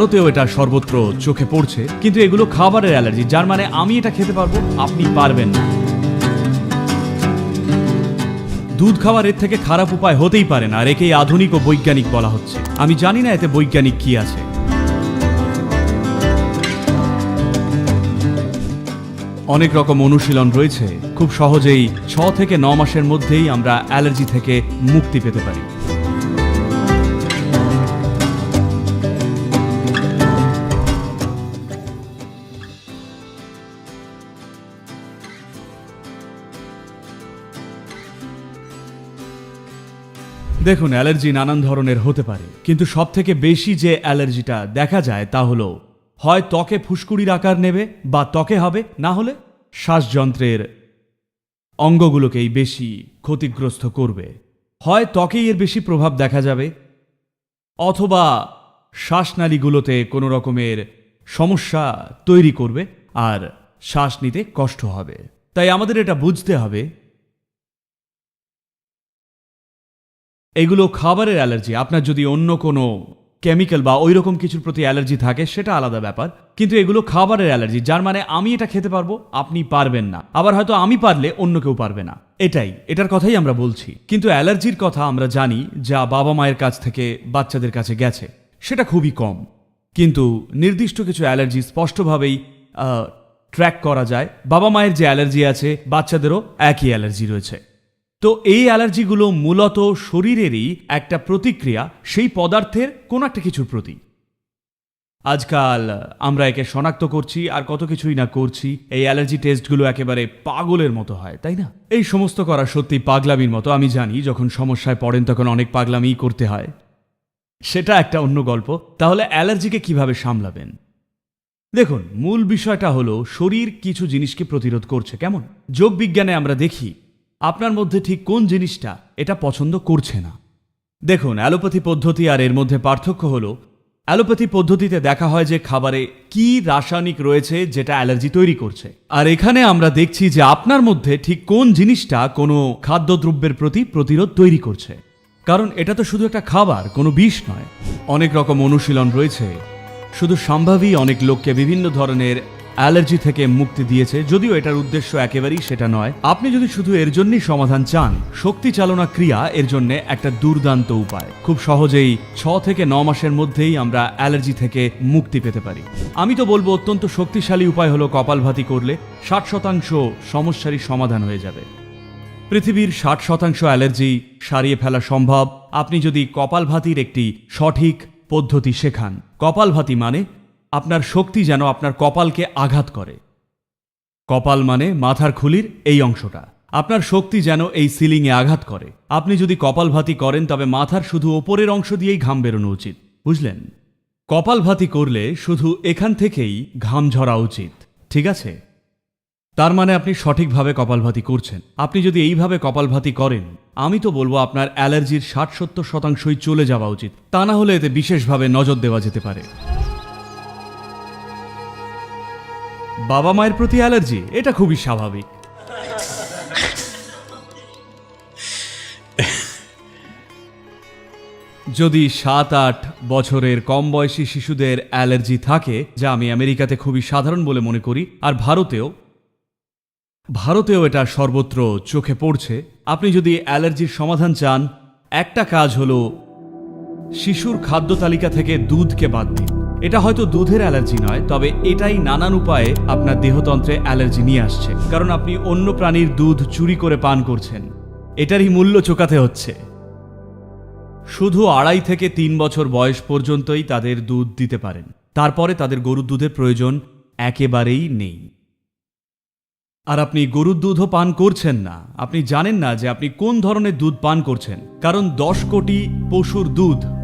ভারতেও এটা সর্বত্র চোখে পড়ছে, কিন্তু এগুলো খাবারের অ্যালার্জি, যার মানে আমি এটা খেতে পারব, আপনি পারবেন না। দুধ খাওয়ার এর থেকে খারাপ উপায় হতেই পারে না, আর একেই আধুনিক ও বৈজ্ঞানিক বলা হচ্ছে। আমি জানি না এতে বৈজ্ঞানিক কি আছে। অনেক রকম অনুশীলন রয়েছে, খুব সহজেই ছ থেকে ন মাসের মধ্যেই আমরা অ্যালার্জি থেকে মুক্তি পেতে পারি। দেখুন, অ্যালার্জি নানান ধরনের হতে পারে, কিন্তু সব থেকে বেশি যে অ্যালার্জিটা দেখা যায় তা হলো, হয় ত্বকে ফুসকুড়ির আকার নেবে বা ত্বকে হবে, না হলে শ্বাসযন্ত্রের অঙ্গগুলোকেই বেশি ক্ষতিগ্রস্ত করবে। হয় ত্বকেই এর বেশি প্রভাব দেখা যাবে, অথবা শ্বাসনালীগুলোতে কোনো রকমের সমস্যা তৈরি করবে, আর শ্বাস নিতে কষ্ট হবে। তাই আমাদের এটা বুঝতে হবে এগুলো খাবারের অ্যালার্জি। আপনার যদি অন্য কোনো কেমিক্যাল বা ওই রকম কিছুর প্রতি অ্যালার্জি থাকে, সেটা আলাদা ব্যাপার। কিন্তু এগুলো খাবারের অ্যালার্জি, যার মানে আমি এটা খেতে পারব, আপনি পারবেন না। আবার হয়তো আমি পারলে অন্য কেউ পারবে না। এটাই, এটার কথাই আমরা বলছি। কিন্তু অ্যালার্জির কথা আমরা জানি যা বাবা মায়ের কাছ থেকে বাচ্চাদের কাছে গেছে। সেটা খুবই কম। কিন্তু নির্দিষ্ট কিছু অ্যালার্জি স্পষ্টভাবেই ট্র্যাক করা যায়। বাবা মায়ের যে অ্যালার্জি আছে, বাচ্চাদেরও একই অ্যালার্জি রয়েছে। তো এই অ্যালার্জিগুলো মূলত শরীরেরই একটা প্রতিক্রিয়া, সেই পদার্থের কোনো একটা কিছুর প্রতি। আজকাল আমরা একে শনাক্ত করছি আর কত কিছুই না করছি, এই অ্যালার্জি টেস্টগুলো একেবারে পাগলের মতো হয়, তাই না? এই সমস্ত করা সত্যি পাগলামির মতো, আমি জানি, যখন সমস্যায় পড়েন তখন অনেক পাগলামিই করতে হয়। সেটা একটা অন্য গল্প। তাহলে অ্যালার্জিকে কীভাবে সামলাবেন? দেখুন, মূল বিষয়টা হলো, শরীর কিছু জিনিসকে প্রতিরোধ করছে, কেমন? যোগ বিজ্ঞানে আমরা দেখি আপনার মধ্যে ঠিক কোন জিনিসটা এটা পছন্দ করছে না? দেখুন, অ্যালোপ্যাথি পদ্ধতি আর এর মধ্যে পার্থক্য হলো, অ্যালোপ্যাথি পদ্ধতিতে দেখা হয় যে খাবারে কি রাসায়নিক রয়েছে যেটা অ্যালার্জি তৈরি করছে। আর এখানে আমরা দেখছি যে আপনার মধ্যে ঠিক কোন জিনিসটা কোনো খাদ্যদ্রব্যের প্রতি প্রতিরোধ তৈরি করছে। কারণ এটা তো শুধু একটা খাবার, কোনো বিষ নয়। অনেক রকম অনুশীলন রয়েছে। শুধু সম্ভাবী অনেক লোককে বিভিন্ন ধরনের অ্যালার্জি থেকে মুক্তি দিয়েছে, যদিও এটার উদ্দেশ্য একেবারেই সেটা নয়। আপনি যদি শুধু এর জন্যই সমাধান চান, শক্তি চালনা ক্রিয়া এর জন্য একটা দুর্দান্ত উপায়। খুব সহজেই ছ থেকে ন মাসের মধ্যেই আমরা অ্যালার্জি থেকে মুক্তি পেতে পারি। আমি তো বলব, অত্যন্ত শক্তিশালী উপায় হলো কপালভাতি করলে ষাট শতাংশ সমস্যারই সমাধান হয়ে যাবে। পৃথিবীর ষাট শতাংশ অ্যালার্জি সারিয়ে ফেলা সম্ভব। আপনি যদি কপালভাতির একটি সঠিক পদ্ধতি শেখান। কপালভাতি মানে আপনার শক্তি যেন আপনার কপালকে আঘাত করে। কপাল মানে মাথার খুলির এই অংশটা। আপনার শক্তি যেন এই সিলিংয়ে আঘাত করে। আপনি যদি কপালভাতি করেন, তবে মাথার শুধু ওপরের অংশ দিয়েই ঘাম বেরোনো উচিত। বুঝলেন? কপালভাতি করলে শুধু এখান থেকেই ঘাম ঝরা উচিত। ঠিক আছে? তার মানে আপনি সঠিকভাবে কপালভাতি করছেন। আপনি যদি এইভাবে কপালভাতি করেন, আমি তো বলব আপনার অ্যালার্জির ষাট সত্তর শতাংশই চলে যাওয়া উচিত। তা না হলে এতে বিশেষভাবে নজর দেওয়া যেতে পারে। বাবা মায়ের প্রতি অ্যালার্জি, এটা খুবই স্বাভাবিক। যদি সাত আট বছরের কম বয়সী শিশুদের অ্যালার্জি থাকে, যা আমি আমেরিকাতে খুবই সাধারণ বলে মনে করি, আর ভারতেও ভারতেও এটা সর্বত্র চোখে পড়ছে, আপনি যদি অ্যালার্জির সমাধান চান, একটা কাজ হলো শিশুর খাদ্য তালিকা থেকে দুধকে বাদ দিন। এটা হয়তো দুধের অ্যালার্জি নয়, তবে এটাই নানান উপায়ে আপনার দেহতন্ত্রে অ্যালার্জি নিয়ে আসছে। কারণ আপনি অন্য প্রাণীর দুধ চুরি করে পান করছেন। এটারই মূল্য চোকাতে হচ্ছে। শুধু আড়াই থেকে তিন বছর বয়স পর্যন্তই তাদের দুধ দিতে পারেন। তারপরে তাদের গরুর দুধের প্রয়োজন একেবারেই নেই। আর আপনি গরুর দুধও পান করছেন না। আপনি জানেন না যে আপনি কোন ধরনের দুধ পান করছেন। কারণ দশ কোটি পশুর দুধ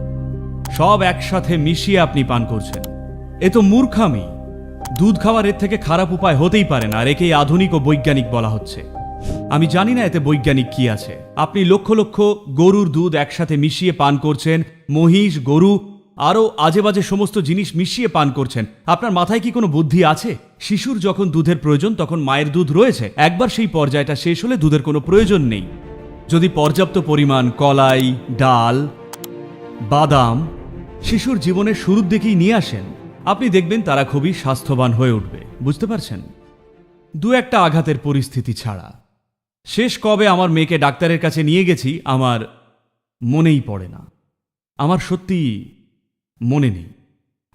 সব একসাথে মিশিয়ে আপনি পান করছেন। এ তো মূর্খামি। দুধ খাওয়ার এর থেকে খারাপ উপায় হতেই পারে না, আর একেই আধুনিক ও বৈজ্ঞানিক বলা হচ্ছে। আমি জানি না এতে বৈজ্ঞানিক কি আছে। আপনি লক্ষ লক্ষ গরুর দুধ একসাথে মিশিয়ে পান করছেন, মহিষ, গরু, আরও আজে বাজে সমস্ত জিনিস মিশিয়ে পান করছেন। আপনার মাথায় কি কোনো বুদ্ধি আছে? শিশুর যখন দুধের প্রয়োজন, তখন মায়ের দুধ রয়েছে। একবার সেই পর্যায়টা শেষ হলে দুধের কোনো প্রয়োজন নেই। যদি পর্যাপ্ত পরিমাণ কলাই, ডাল বাদাম শিশুর জীবনের শুরুর দিকেই নিয়ে আসেন। আপনি দেখবেন তারা খুবই স্বাস্থ্যবান হয়ে উঠবে। বুঝতে পারছেন? দু একটা আঘাতের পরিস্থিতি ছাড়া। শেষ কবে আমার মেয়েকে ডাক্তারের কাছে নিয়ে গেছি, আমার মনেই পড়ে না। আমার সত্যি মনে নেই।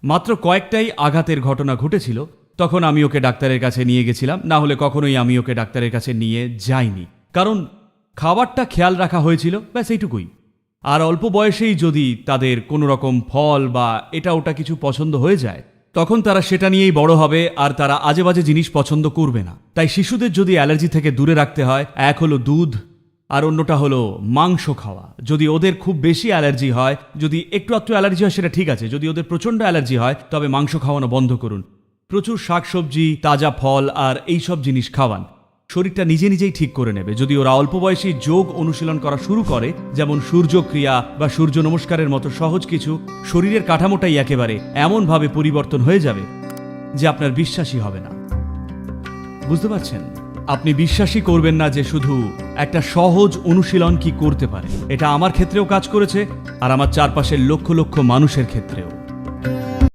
মাত্র কয়েকটাই আঘাতের ঘটনা ঘটেছিল, তখন আমি ওকে ডাক্তারের কাছে নিয়ে গেছিলাম। না হলে কখনোই আমি ওকে ডাক্তারের কাছে নিয়ে যাইনি। কারণ খাবারটা খেয়াল রাখা হয়েছিল, ব্যাস এইটুকুই। আর অল্প বয়সেই যদি তাদের কোনো রকম ফল বা এটা ওটা কিছু পছন্দ হয়ে যায়, তখন তারা সেটা নিয়েই বড় হবে আর তারা আজে বাজে জিনিস পছন্দ করবে না। তাই শিশুদের যদি অ্যালার্জি থেকে দূরে রাখতে হয়, এক হলো দুধ আর অন্যটা হলো মাংস খাওয়া। যদি ওদের খুব বেশি অ্যালার্জি হয়, যদি একটু একটু অ্যালার্জি হয় সেটা ঠিক আছে, যদি ওদের প্রচণ্ড অ্যালার্জি হয়, তবে মাংস খাওয়ানো বন্ধ করুন। প্রচুর শাকসবজি, তাজা ফল আর এই সব জিনিস খাওয়ান। শরীরটা নিজে নিজেই ঠিক করে নেবে। যদি ওরা অল্প বয়সী যোগ অনুশীলন করা শুরু করে, যেমন সূর্যক্রিয়া বা সূর্য নমস্কারের মতো সহজ কিছু, শরীরের কাঠামোটাই একেবারে এমনভাবে পরিবর্তন হয়ে যাবে যে আপনার বিশ্বাসই হবে না। বুঝতে পারছেন? আপনি বিশ্বাসই করবেন না যে শুধু একটা সহজ অনুশীলন কি করতে পারে। এটা আমার ক্ষেত্রেও কাজ করেছে আর আমার চারপাশের লক্ষ লক্ষ মানুষের ক্ষেত্রেও।